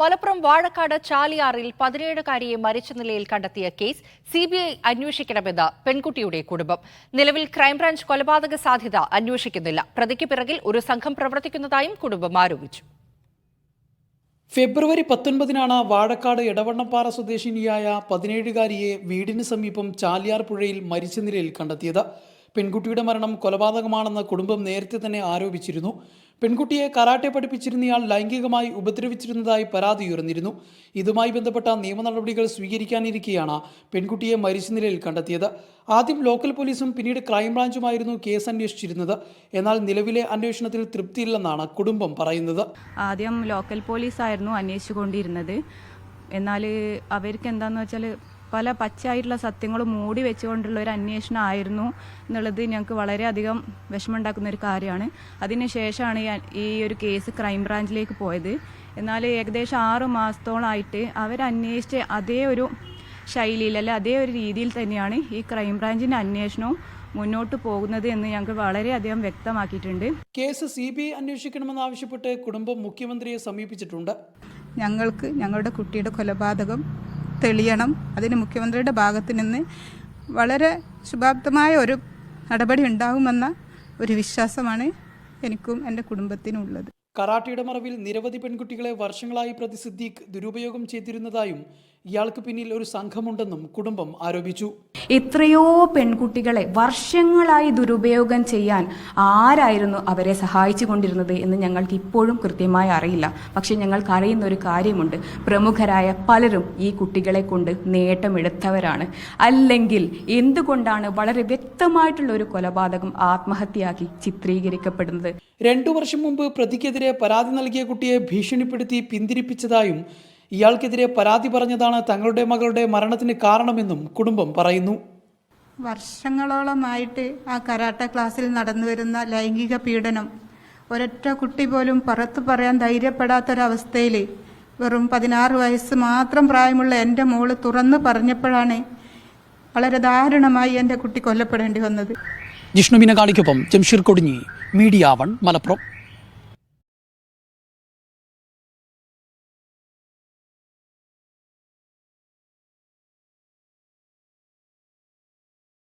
മലപ്പുറം വാഴക്കാട് ചാലിയാറിൽ പതിനേഴുകാരിയെ മരിച്ച നിലയിൽ കണ്ടെത്തിയ കേസ് സി ബി ഐ അന്വേഷിക്കണമെന്ന് പെൺകുട്ടിയുടെ കുടുംബം. നിലവിൽ ക്രൈംബ്രാഞ്ച് കൊലപാതക സാധ്യത അന്വേഷിക്കുന്നില്ല. പ്രതിക്ക് പിറകിൽ ഒരു സംഘം പ്രവർത്തിക്കുന്നതായും കുടുംബം ആരോപിച്ചു. ഫെബ്രുവരി പത്തൊൻപതിനാണ് വാഴക്കാട് എടവണ്ണപ്പാറ സ്വദേശിനിയായ പതിനേഴുകാരിയെ വീടിന് സമീപം ചാലിയാർ പുഴയിൽ മരിച്ച നിലയിൽ കണ്ടെത്തിയത്. പെൺകുട്ടിയുടെ മരണം കൊലപാതകമാണെന്ന് കുടുംബം നേരത്തെ തന്നെ ആരോപിച്ചിരുന്നു. പെൺകുട്ടിയെ കരാട്ടെ പഠിപ്പിച്ചിരുന്നയാൾ ലൈംഗികമായി ഉപദ്രവിച്ചിരുന്നതായി പരാതി ഉയർന്നിരുന്നു. ഇതുമായി ബന്ധപ്പെട്ട നിയമ നടപടികൾ സ്വീകരിക്കാനിരിക്കെയാണ് പെൺകുട്ടിയെ മരിച്ച നിലയിൽ കണ്ടെത്തിയത്. ആദ്യം ലോക്കൽ പോലീസും പിന്നീട് ക്രൈംബ്രാഞ്ചുമായിരുന്നു കേസ് അന്വേഷിച്ചിരുന്നത്. എന്നാൽ നിലവിലെ അന്വേഷണത്തിൽ തൃപ്തിയില്ലെന്നാണ് കുടുംബം പറയുന്നത്. ആദ്യം ലോക്കൽ പോലീസായിരുന്നു അന്വേഷിച്ചുകൊണ്ടിരുന്നത്. എന്നാൽ അവർക്ക് എന്താണെന്ന് വെച്ചാൽ പല പച്ചയായിട്ടുള്ള സത്യങ്ങൾ മൂടി വെച്ചുകൊണ്ടുള്ള ഒരു അന്വേഷണം ആയിരുന്നു എന്നുള്ളത് ഞങ്ങൾക്ക് വളരെയധികം വിഷമമുണ്ടാക്കുന്ന ഒരു കാര്യമാണ്. അതിനുശേഷമാണ് ഈ ഈ ഒരു കേസ് ക്രൈംബ്രാഞ്ചിലേക്ക് പോയത്. എന്നാൽ ഏകദേശം ആറ് മാസത്തോളമായിട്ട് അവരന്വേഷിച്ച അതേ ഒരു ശൈലിയിൽ അല്ലെ അതേ ഒരു രീതിയിൽ തന്നെയാണ് ഈ ക്രൈംബ്രാഞ്ചിന്റെ അന്വേഷണവും മുന്നോട്ട് പോകുന്നത് എന്ന് ഞങ്ങൾക്ക് വളരെയധികം വ്യക്തമാക്കിയിട്ടുണ്ട്. കേസ് സി ബി ഐ അന്വേഷിക്കണമെന്നാവശ്യപ്പെട്ട് കുടുംബം മുഖ്യമന്ത്രിയെ സമീപിച്ചിട്ടുണ്ട്. ഞങ്ങൾക്ക് ഞങ്ങളുടെ കുട്ടിയുടെ കൊലപാതകം തെളിയണം. അതിന് മുഖ്യമന്ത്രിയുടെ ഭാഗത്ത് നിന്ന് വളരെ ശുഭാപ്തമായ ഒരു നടപടി ഉണ്ടാകുമെന്ന ഒരു വിശ്വാസമാണ് എനിക്കും എന്റെ കുടുംബത്തിനും ഉള്ളത് കറാട്ടയുടെ മറവിൽ നിരവധി പെൺകുട്ടികളെ വർഷങ്ങളായി പ്രതി സിദ്ദീഖ് ദുരുപയോഗം ചെയ്തിരുന്നതായും ഇയാൾക്ക് പിന്നിൽ ഒരു സംഘമുണ്ടെന്നും കുടുംബം ആരോപിച്ചു. എത്രയോ പെൺകുട്ടികളെ വർഷങ്ങളായി ദുരുപയോഗം ചെയ്യാൻ ആരായിരുന്നു അവരെ സഹായിച്ചു കൊണ്ടിരുന്നത് എന്ന് ഞങ്ങൾക്ക് ഇപ്പോഴും കൃത്യമായി അറിയില്ല. പക്ഷെ ഞങ്ങൾക്ക് അറിയുന്ന ഒരു കാര്യമുണ്ട്. പ്രമുഖരായ പലരും ഈ കുട്ടികളെ കൊണ്ട് നേട്ടമെടുത്തവരാണ്. അല്ലെങ്കിൽ എന്തുകൊണ്ടാണ് വളരെ വ്യക്തമായിട്ടുള്ള ഒരു കൊലപാതകം ആത്മഹത്യയാക്കി ചിത്രീകരിക്കപ്പെടുന്നത്? രണ്ടു വർഷം മുമ്പ് പ്രതിക്കെതിരെ പരാതി നൽകിയ കുട്ടിയെ ഭീഷണിപ്പെടുത്തി പിന്തിരിപ്പിച്ചതായും ഇയാൾക്കെതിരെ പരാതി പറഞ്ഞതാണ് തങ്ങളുടെ മകളുടെ മരണത്തിന് കാരണമെന്നും കുടുംബം പറയുന്നു. വർഷങ്ങളോളമായിട്ട് ആ കരാട്ട ക്ലാസ്സിൽ നടന്നു വരുന്ന ലൈംഗിക പീഡനം ഒരൊറ്റ കുട്ടി പോലും പുറത്തു പറയാൻ ധൈര്യപ്പെടാത്തൊരവസ്ഥയിൽ വെറും പതിനാറ് വയസ്സ് മാത്രം പ്രായമുള്ള എന്റെ മോൾ തുറന്നു പറഞ്ഞപ്പോഴാണ് വളരെ ദാരുണമായി എന്റെ കുട്ടി കൊല്ലപ്പെടേണ്ടി വന്നത്. ജിഷ്ണുവിനെ കാണിക്കൊപ്പം ജംഷീർ കൊടിഞ്ഞി മീഡിയ വൺ മലപ്പുറം.